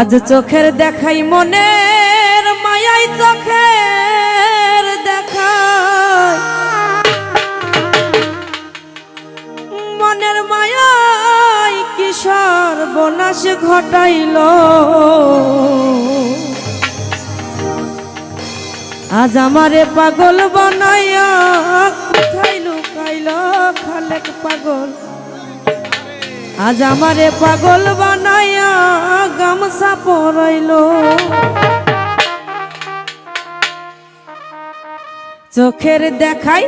আজ চোখের দেখাই মনের, মায়াই চোখে দেখায় মনের মায়াই কিশোর বনাশ ঘটাইল? আজ আমারে পাগল বনাইয়া কোথায় লুকাইল খালেক পাগল। আজ আমারে পাগল বানাইয়া গামছা পরাইল। চোখের দেখায়